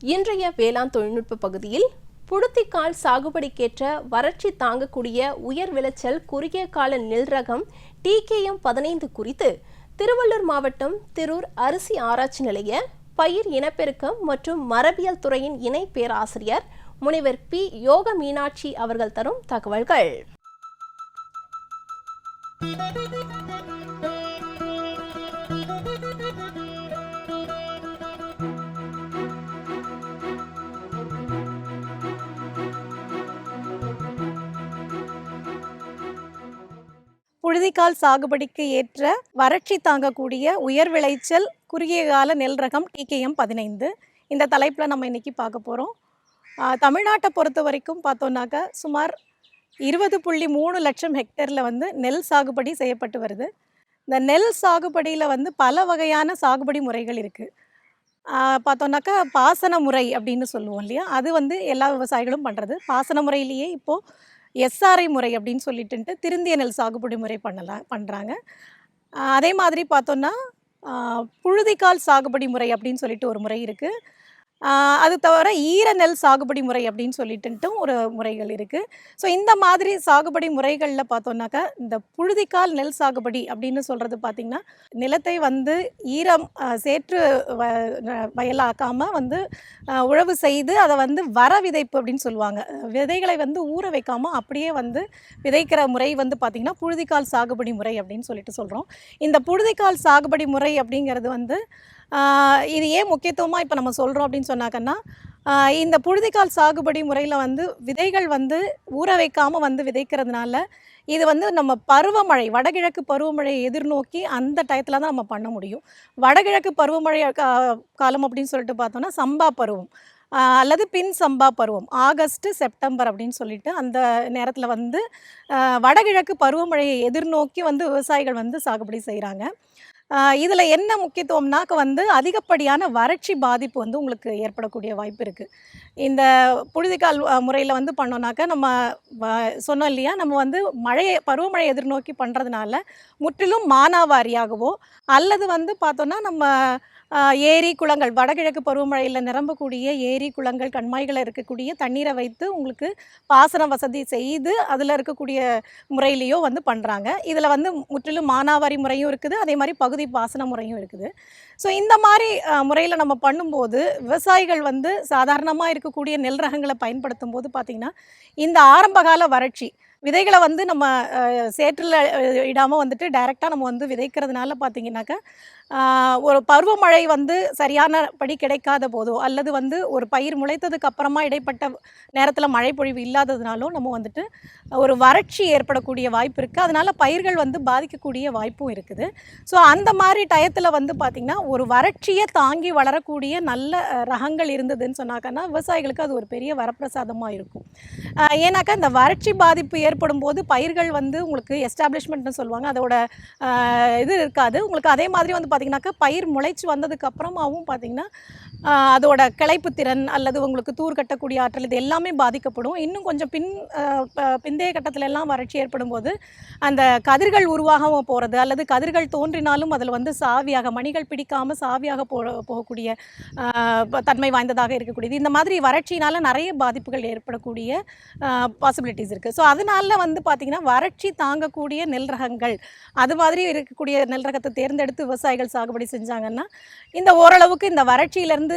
இன்றைய வேளாண் தொழில்நுட்ப பகுதியில் புடுத்திக்கால் சாகுபடிக்கேற்ற வறட்சி தாங்கக்கூடிய உயர் விளைச்சல் குறுகிய கால நெல் ரகம் டிகேஎம் பதினைந்து குறித்து திருவள்ளூர் மாவட்டம் திரூர் அரிசி ஆராய்ச்சி நிலைய பயிர் இனப்பெருக்கம் மற்றும் மரபியல் துறையின் இணை பேராசிரியர் முனைவர் பி. யோக மீனாட்சி அவர்கள் தரும் தகவல்கள். புழுதிக்கால் சாகுபடிக்கு ஏற்ற வறட்சி தாங்கக்கூடிய உயர் விளைச்சல் குறுகிய கால நெல் ரகம் டிகேஎம் பதினைந்து. இந்த தலைப்பில் நம்ம இன்னைக்கு பார்க்க போகிறோம் தமிழ்நாட்டை பொறுத்த வரைக்கும் பார்த்தோன்னாக்கா சுமார் இருபது புள்ளி மூணு லட்சம் ஹெக்டேரில் வந்து நெல் சாகுபடி செய்யப்பட்டு வருது. இந்த நெல் சாகுபடியில் வந்து பல வகையான சாகுபடி முறைகள் இருக்குது பார்த்தோன்னாக்கா பாசன முறை அப்படின்னு சொல்லுவோம் இல்லையா? அது வந்து எல்லா விவசாயிகளும் பண்ணுறது பாசன முறையிலேயே இப்போது எஸ்ஆர்ஐ முறை அப்படின்னு சொல்லிட்டு திருந்திய நெல் சாகுபடி முறை பண்ணலாம் பண்ணுறாங்க அதே மாதிரி பார்த்தோன்னா புழுதிக்கால் சாகுபடி முறை அப்படின்னு சொல்லிட்டு ஒரு முறை இருக்குது அது தவிர ஈர நெல் சாகுபடி முறை அப்படின்னு சொல்லிட்டுன்ட்டும் ஒரு முறைகள் இருக்குது ஸோ இந்த மாதிரி சாகுபடி முறைகளில் பார்த்தோன்னாக்கா இந்த புழுதிக்கால் நெல் சாகுபடி அப்படின்னு சொல்கிறது பார்த்திங்கன்னா நிலத்தை வந்து ஈரம் சேற்று வ வயலாக்காமல் வந்து உழவு செய்து அதை வந்து வர விதைப்பு அப்படின்னு சொல்லுவாங்க. விதைகளை வந்து ஊற வைக்காமல் அப்படியே வந்து விதைக்கிற முறை வந்து பார்த்திங்கன்னா புழுதிக்கால் சாகுபடி முறை அப்படின்னு சொல்லிட்டு சொல்கிறோம் இந்த புழுதிக்கால் சாகுபடி முறை அப்படிங்கிறது வந்து இது ஏன் முக்கியத்துவமாக இப்போ நம்ம சொல்கிறோம் அப்படின்னு சொன்னாக்கன்னா இந்த புழுதிக்கால் சாகுபடி முறையில் வந்து விதைகள் வந்து ஊற வைக்காமல் வந்து விதைக்கிறதுனால இது வந்து நம்ம பருவமழை வடகிழக்கு பருவமழையை எதிர்நோக்கி அந்த டயத்தில் தான் நம்ம பண்ண முடியும். வடகிழக்கு பருவமழை கா- காலம் அப்படின்னு சொல்லிட்டு பார்த்தோம்னா சம்பா பருவம். அல்லது பின் சம்பா பருவம். ஆகஸ்ட்டு செப்டம்பர் அப்படின்னு சொல்லிட்டு அந்த நேரத்தில் வந்து வடகிழக்கு பருவமழையை எதிர்நோக்கி வந்து விவசாயிகள் வந்து சாகுபடி செய்கிறாங்க இதில் என்ன முக்கியத்துவம்னாக்க வந்து அதிகப்படியான வறட்சி பாதிப்பு வந்து உங்களுக்கு ஏற்படக்கூடிய வாய்ப்பு இருக்குது இந்த புழுதிக்கால் முறையில் வந்து பண்ணோன்னாக்க நம்ம வ- சொன்னோம் இல்லையா நம்ம வந்து மழையை பருவமழை எதிர்நோக்கி பண்ணுறதுனால முற்றிலும் மானாவாரியாகவோ அல்லது வந்து பார்த்தோன்னா நம்ம ஏரி குளங்கள் வடகிழக்கு பருவமழையில் நிரம்பக்கூடிய ஏரி குளங்கள் கண்மாய்களை இருக்கக்கூடிய தண்ணீரை வைத்து உங்களுக்கு பாசன வசதி செய்து அதில் இருக்கக்கூடிய முறையிலையோ வந்து பண்ணுறாங்க இதில் வந்து முற்றிலும் மானாவாரி முறையும் இருக்குது. அதே மாதிரி பகுதி பாசன முறையும் இருக்குது. ஸோ இந்த மாதிரி முறையில் நம்ம பண்ணும்போது விவசாயிகள் வந்து சாதாரணமாக இருக்கக்கூடிய நெல் ரகங்களை பயன்படுத்தும் போது பார்த்திங்கன்னா இந்த ஆரம்பகால வறட்சி விதைகளை வந்து நம்ம சேற்றில் இடாமல் வந்துட்டு டைரெக்டாக நம்ம வந்து விதைக்கிறதுனால பார்த்தீங்கன்னாக்கா ஒரு பருவமழை வந்து சரியானபடி கிடைக்காத போதோ அல்லது வந்து ஒரு பயிர் முளைத்ததுக்கு அப்புறமா இடைப்பட்ட நேரத்தில் மழை பொழிவு இல்லாததுனாலும் நம்ம வந்துட்டு ஒரு வறட்சி ஏற்படக்கூடிய வாய்ப்பு இருக்குது அதனால் பயிர்கள் வந்து பாதிக்கக்கூடிய வாய்ப்பும் இருக்குது. ஸோ அந்த மாதிரி டயத்தில் வந்து பார்த்திங்கன்னா ஒரு வறட்சியை தாங்கி வளரக்கூடிய நல்ல ரகங்கள் இருந்ததுன்னு சொன்னாக்கன்னா விவசாயிகளுக்கு அது ஒரு பெரிய வரப்பிரசாதமாக இருக்கும். ஏன்னாக்கா இந்த வறட்சி பாதிப்பு ஏற்படும் போது பயிர்கள் வந்து உங்களுக்கு எஸ்டாப்ளிஷ்மெண்ட்னு சொல்லுவாங்க. அதோட இது இருக்காது. உங்களுக்கு அதே மாதிரி வந்து பார்த்திங்கனாக்கா பயிர் முளைச்சி வந்ததுக்கு அப்புறமாவும் பார்த்திங்கன்னா அதோட கிளைப்பு திறன் அல்லது உங்களுக்கு தூர் கட்டக்கூடிய ஆற்றல் இது எல்லாமே பாதிக்கப்படும். இன்னும் கொஞ்சம் பின் பிந்தைய கட்டத்தில் எல்லாம் வறட்சி ஏற்படும் போது அந்த கதிர்கள் உருவாகவும் போகிறது அல்லது கதிர்கள் தோன்றினாலும் அதில் வந்து சாவியாக மணிகள் பிடிக்காம சாவியாக போ போகக்கூடிய ஆஹ் தன்மை வாய்ந்ததாக இருக்கக்கூடியது. இந்த மாதிரி வறட்சியினால நிறைய பாதிப்புகள் ஏற்படக்கூடிய பாசிபிலிட்டிஸ் இருக்குது ஸோ அதனால வந்து பார்த்திங்கன்னா வறட்சி தாங்கக்கூடிய நெல் ரகங்கள் அது மாதிரி இருக்கக்கூடிய நெல் ரகத்தை தேர்ந்தெடுத்து விவசாயிகள் சாகுபடி செஞ்சாங்கன்னா இந்த ஓரளவுக்கு இந்த வறட்சியிலேருந்து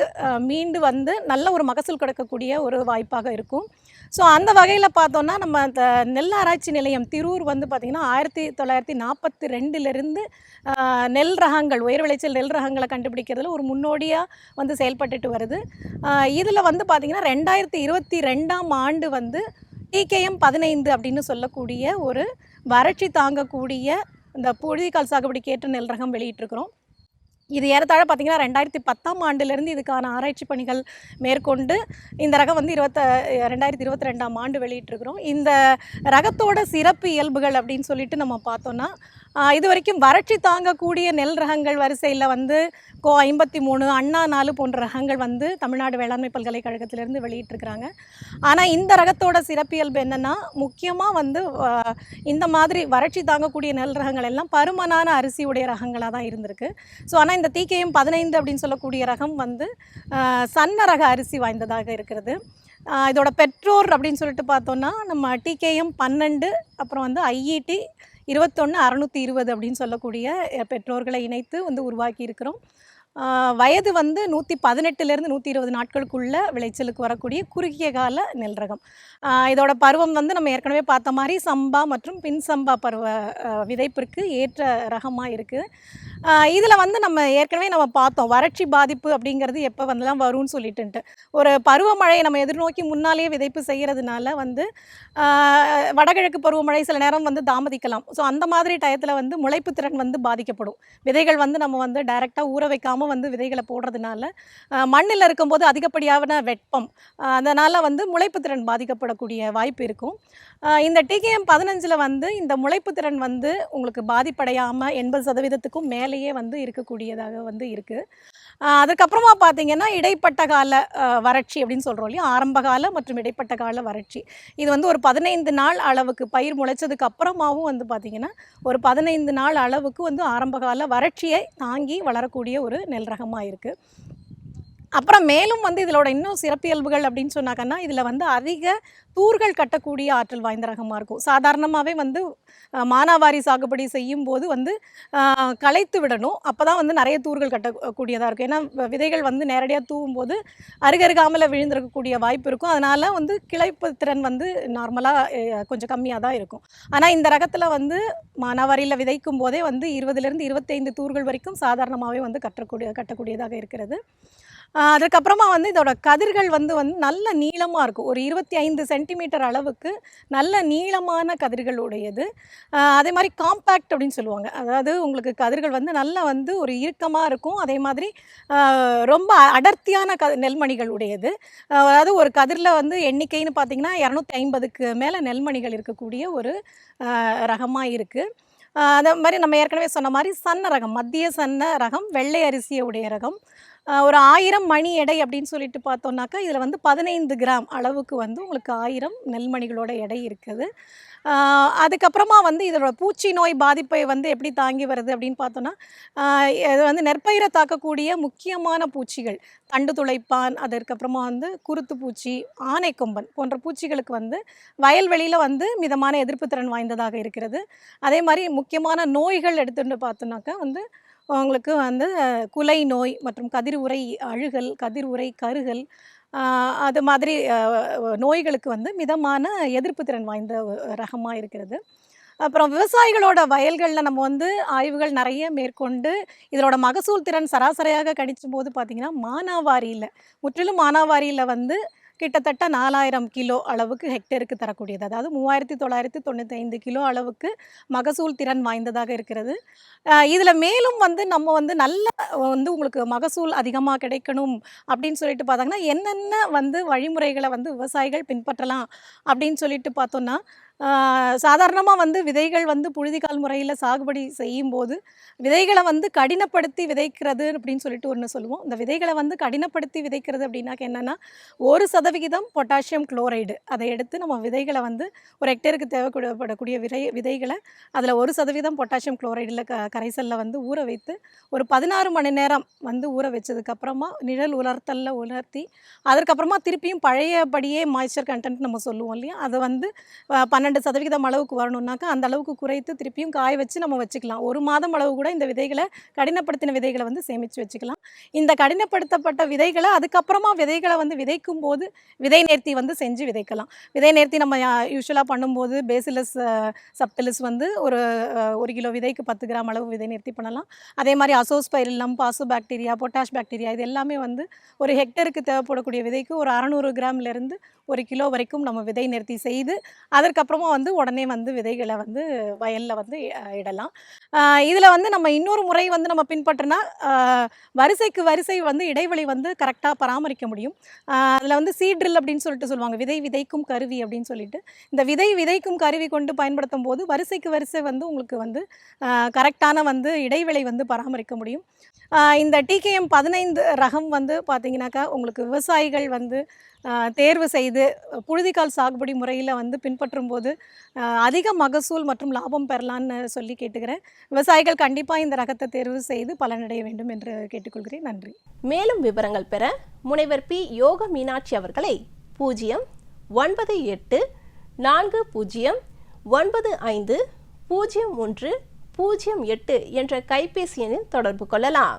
மீண்டு வந்து நல்ல ஒரு மகசூல் கிடைக்கக்கூடிய ஒரு வாய்ப்பாக இருக்கும். ஸோ அந்த வகையில் பார்த்தோன்னா நம்ம இந்த நெல் ஆராய்ச்சி நிலையம் திரூர் வந்து பார்த்திங்கன்னா ஆயிரத்தி தொள்ளாயிரத்தி நாற்பத்தி ரெண்டுலேருந்து நெல் ரகங்கள் உயர் விளைச்சல் நெல் ரகங்களை கண்டுபிடிக்கிறதுல ஒரு முன்னோடியாக வந்து செயல்பட்டுட்டு வருது. இதில் வந்து பார்த்திங்கன்னா ரெண்டாயிரத்தி இருபத்தி ரெண்டாம் ஆண்டு வந்து டிகேஎம் பதினைந்து அப்படின்னு சொல்லக்கூடிய ஒரு வறட்சி தாங்கக்கூடிய இந்த புழுதிக்கால் சாகுபடிக்கு ஏற்ற நெல் ரகம் வெளியிட்டிருக்கிறோம். இது ஏறத்தாழ பார்த்தீங்கன்னா ரெண்டாயிரத்தி பத்தாம் ஆண்டுலேருந்து இதுக்கான ஆராய்ச்சி பணிகள் மேற்கொண்டு இந்த ரகம் வந்து இருபத்த ரெண்டாயிரத்தி இருபத்தி ரெண்டாம் ஆண்டு வெளியிட்டிருக்கிறோம். இந்த ரகத்தோட சிறப்பு இயல்புகள் அப்படின்னு சொல்லிட்டு நம்ம பார்த்தோன்னா இது வரைக்கும் வறட்சி தாங்கக்கூடிய நெல் ரகங்கள் வரிசையில் வந்து கோ ஐம்பத்தி மூணு அண்ணா நாலு போன்ற ரகங்கள் வந்து தமிழ்நாடு வேளாண்மை பல்கலைக்கழகத்திலேருந்து வெளியிட்டிருக்கிறாங்க. ஆனால் இந்த ரகத்தோட சிறப்பியல்பு என்னென்னா முக்கியமாக வந்து இந்த மாதிரி வறட்சி தாங்கக்கூடிய நெல் ரகங்கள் எல்லாம் பருமனான அரிசியுடைய ரகங்களாக தான் இருந்திருக்கு. ஸோ ஆனால் இந்த டிகேஎம் பதினைந்து அப்படின்னு சொல்லக்கூடிய ரகம் வந்து சன்ன ரக அரிசி வாய்ந்ததாக இருக்கிறது. இதோட பெற்றோர் அப்படின்னு சொல்லிட்டு பார்த்தோன்னா நம்ம டிகேஎம் பன்னெண்டு அப்புறம் வந்து ஐஇடி இருபத்தொன்று அறநூற்றி இருபது அப்படின்னு சொல்லக்கூடிய பெற்றோர்களை இணைத்து வந்து உருவாக்கி இருக்கிறோம் வயது வந்து நூற்றி பதினெட்டுலேருந்து நூற்றி இருபது நாட்களுக்குள்ள விளைச்சலுக்கு வரக்கூடிய குறுகிய கால நெல் ரகம் இதோட பருவம் வந்து நம்ம ஏற்கனவே பார்த்த மாதிரி சம்பா மற்றும் பின் சம்பா பருவ விதைப்பிற்கு ஏற்ற ரகமாக இருக்குது இதில் வந்து நம்ம ஏற்கனவே நம்ம பார்த்தோம். வறட்சி பாதிப்பு அப்படிங்கிறது எப்போ வந்துலாம் வரும்னு சொல்லிட்டுன்ட்டு. ஒரு பருவமழையை நம்ம எதிர்நோக்கி முன்னாலேயே விதைப்பு செய்கிறதுனால வந்து வடகிழக்கு பருவமழை சில நேரம் வந்து தாமதிக்கலாம். ஸோ அந்த மாதிரி டயத்தில் வந்து முளைப்பு திறன் வந்து பாதிக்கப்படும். விதைகள் வந்து நம்ம வந்து டைரெக்டாக ஊற வைக்காமல் வந்து விதைகளை போடுறதுனால மண்ணில் இருக்கும்போது அதிகப்படியான வெப்பம் அதனால் வந்து முளைப்பு திறன் பாதிக்கப்படக்கூடிய வாய்ப்பு இருக்கும். இந்த டிகேஎம் பதினஞ்சில் வந்து இந்த முளைப்பு திறன் வந்து உங்களுக்கு பாதிப்படையாமல் எண்பது சதவீதத்துக்கும் மேலேயே வந்து இருக்கக்கூடியதாக வந்து இருக்குது அதுக்கப்புறமா பார்த்தீங்கன்னா இடைப்பட்ட கால வறட்சி அப்படின்னு சொல்கிறோம் இல்லையா? ஆரம்ப கால மற்றும் இடைப்பட்ட கால வறட்சி. இது வந்து ஒரு பதினைந்து நாள் அளவுக்கு பயிர் முளைச்சதுக்கு அப்புறமாவும் வந்து பார்த்திங்கன்னா ஒரு பதினைந்து நாள் அளவுக்கு வந்து ஆரம்ப கால வறட்சியை தாங்கி வளரக்கூடிய ஒரு நெல் ரகமாக இருக்குது அப்புறம் மேலும் வந்து இதிலோட இன்னும் சிறப்பியல்புகள் அப்படின்னு சொன்னாங்கன்னா இதில் வந்து அதிக தூர்கள் கட்டக்கூடிய ஆற்றல் வாய்ந்த ரகமாக இருக்கும். சாதாரணமாகவே வந்து மானாவாரி சாகுபடி செய்யும் போது வந்து களைத்து விடணும். அப்போ தான் வந்து நிறைய தூர்கள் கட்டக்கூடியதாக இருக்கும். ஏன்னா விதைகள் வந்து நேரடியாக தூவும் போது அருகருகாமல் விழுந்திருக்கக்கூடிய வாய்ப்பு இருக்கும். அதனால் வந்து கிளைப்பு திறன் வந்து நார்மலாக கொஞ்சம் கம்மியாக தான் இருக்கும். ஆனால் இந்த ரகத்தில் வந்து மானாவாரியில் விதைக்கும் போதே வந்து இருபதுலேருந்து இருபத்தைந்து தூர்கள் வரைக்கும் சாதாரணமாகவே வந்து கட்டக்கூடிய கட்டக்கூடியதாக இருக்கிறது. அதுக்கப்புறமா வந்து இதோட கதிர்கள் வந்து வந்து நல்ல நீளமாக இருக்கும். ஒரு இருபத்தி ஐந்து சென்டிமீட்டர் அளவுக்கு நல்ல நீளமான கதிர்கள் உடையது. அதே மாதிரி காம்பேக்ட் அப்படின்னு சொல்லுவாங்க. அதாவது உங்களுக்கு கதிர்கள் வந்து நல்லா வந்து ஒரு இறுக்கமாக இருக்கும். அதே மாதிரி ரொம்ப அடர்த்தியான க நெல்மணிகள் உடையது. அதாவது ஒரு கதிரில் வந்து எண்ணிக்கைன்னு பார்த்தீங்கன்னா இரநூத்தி ஐம்பதுக்கு மேலே நெல்மணிகள் இருக்கக்கூடிய ஒரு ரகமாக இருக்குது அதே மாதிரி நம்ம ஏற்கனவே சொன்ன மாதிரி சன்ன ரகம் மத்திய சன்ன ரகம் வெள்ளை அரிசியை உடைய ரகம். ஒரு ஆயிரம் மணி எடை அப்படின்னு சொல்லிட்டு பார்த்தோம்னாக்கா இதில் வந்து பதினைந்து கிராம் அளவுக்கு வந்து உங்களுக்கு ஆயிரம் நெல்மணிகளோட எடை இருக்குது. அதுக்கப்புறமா வந்து இதோட பூச்சி நோய் பாதிப்பை வந்து எப்படி தாங்கி வருது அப்படின்னு பார்த்தோன்னா இது வந்து நெற்பயிரை தாக்கக்கூடிய முக்கியமான பூச்சிகள் தண்டு துளைப்பான் அதற்கப்புறமா வந்து குருத்து பூச்சி ஆனைக்கொம்பன் போன்ற பூச்சிகளுக்கு வந்து வயல்வெளியில் வந்து மிதமான எதிர்ப்பு திறன் வாய்ந்ததாக இருக்கிறது. அதே மாதிரி முக்கியமான நோய்கள் எடுத்துகிட்டு பார்த்தோன்னாக்கா வந்து அவங்களுக்கு வந்து குலை நோய் மற்றும் கதிர் உரை அழுகல் கதிர் உரை கருகல் அது மாதிரி நோய்களுக்கு வந்து மிதமான எதிர்ப்பு திறன் வாய்ந்த ரகமாக இருக்கிறது. அப்புறம் விவசாயிகளோட வயல்களில் நம்ம வந்து ஆய்வுகள் நிறைய மேற்கொண்டு இதனோட மகசூல் திறன் சராசரியாக கணிச்சும் போது பார்த்திங்கன்னா மானாவாரியில் முற்றிலும் மானாவாரியில் வந்து கிட்டத்தட்ட நாலாயிரம் கிலோ அளவுக்கு ஹெக்டேருக்கு தரக்கூடியது. அதாவது மூவாயிரத்தி தொள்ளாயிரத்தி தொண்ணூற்றி ஐந்து கிலோ அளவுக்கு மகசூல் திறன் வாய்ந்ததாக இருக்கிறது. இதில் மேலும் வந்து நம்ம வந்து நல்ல வந்து உங்களுக்கு மகசூல் அதிகமாக கிடைக்கணும் அப்படின்னு சொல்லிட்டு பார்த்தாங்கன்னா என்னென்ன வந்து வழிமுறைகளை வந்து விவசாயிகள் பின்பற்றலாம் அப்படின்னு சொல்லிட்டு பார்த்தோன்னா சாதாரணமாக வந்து விதைகள் வந்து புழுதிக்கால் முறையில் சாகுபடி செய்யும்போது விதைகளை வந்து கடினப்படுத்தி விதைக்கிறது அப்படின்னு சொல்லிட்டு ஒன்று சொல்லுவோம். இந்த விதைகளை வந்து கடினப்படுத்தி விதைக்கிறது அப்படின்னாக்க என்னென்னா ஒரு சதவிகிதம் பொட்டாசியம் குளோரைடு. அதை எடுத்து நம்ம விதைகளை வந்து ஒரு ஹெக்டேருக்கு தேவைப்படக்கூடிய விதை விதைகளை அதில் ஒரு சதவீதம் பொட்டாசியம் குளோரைடில் க கரைசலில் வந்து ஊற வைத்து ஒரு பதினாறு மணி நேரம் வந்து ஊற வச்சதுக்கப்புறமா நிழல் உலர்த்தலில் உலர்த்தி அதற்கப்புறமா திருப்பியும் பழையபடியே மாய்ச்சர் கண்டென்ட் நம்ம சொல்லுவோம் இல்லையா? அதை வந்து பன்னெண்டு பன்னெண்டு சதவிகிதம் அளவுக்கு வரணும்னாக்கா அந்த அளவுக்கு குறைத்து திருப்பியும் காய வச்சு நம்ம வச்சுக்கலாம். ஒரு மாதம் அளவு கூட இந்த விதைகளை கடினப்படுத்தின விதைகளை வந்து சேமித்து வச்சுக்கலாம். இந்த கடினப்படுத்தப்பட்ட விதைகளை அதுக்கப்புறமா விதைகளை வந்து விதைக்கும் போது விதை நேர்த்தி வந்து செஞ்சு விதைக்கலாம். விதை நேர்த்தி நம்ம யூஸ்வலாக பண்ணும்போது பேசிலஸ் சப்திலிஸ் வந்து ஒரு ஒரு கிலோ விதைக்கு பத்து கிராம் அளவு விதை நேர்த்தி பண்ணலாம். அதே மாதிரி அசோஸ்பைரில்லம் பாசு பாக்டீரியா பொட்டாஷ் பாக்டீரியா இது எல்லாமே வந்து ஒரு ஹெக்டருக்கு தேவைப்படக்கூடிய விதைக்கு ஒரு அறநூறு கிராம்லேருந்து ஒரு கிலோ வரைக்கும் நம்ம விதை நிறுத்தி செய்து அதற்கப்புறம் அதுக்கப்புறமா வந்து உடனே வந்து விதைகளை வந்து வயலில் வந்து இடலாம். இதில் வந்து நம்ம இன்னொரு முறை வந்து நம்ம பின்பற்றினா வரிசைக்கு வரிசை வந்து இடைவெளி வந்து கரெக்டாக பராமரிக்க முடியும். அதில் வந்து சீட்ரில் அப்படின்னு சொல்லிட்டு சொல்லுவாங்க. விதை விதைக்கும் கருவி அப்படின்னு சொல்லிட்டு. இந்த விதை விதைக்கும் கருவி கொண்டு பயன்படுத்தும் போது வரிசைக்கு வரிசை வந்து உங்களுக்கு வந்து கரெக்டான வந்து இடைவெளி வந்து பராமரிக்க முடியும். இந்த டிகேஎம் பதினைந்து ரகம் வந்து பார்த்தீங்கன்னாக்கா உங்களுக்கு விவசாயிகள் வந்து தேர்வு செய்து புழுதிக்கால் சாகுபடி முறையில் வந்து பின்பற்றும் போது அதிக மகசூல் மற்றும் லாபம் பெறலான்னு சொல்லி கேட்டுக்கிறேன். விவசாயிகள் கண்டிப்பாக இந்த ரகத்தை தேர்வு செய்து பலனடைய வேண்டும் என்று கேட்டுக்கொள்கிறேன். நன்றி. மேலும் விவரங்கள் பெற முனைவர் பி. யோக மீனாட்சி அவர்களை பூஜ்ஜியம் ஒன்பது எட்டு நான்கு பூஜ்ஜியம் ஒன்பது ஐந்து பூஜ்ஜியம் ஒன்று பூஜ்ஜியம் எட்டு என்ற கைபேசி எண்ணில் தொடர்பு கொள்ளலாம்.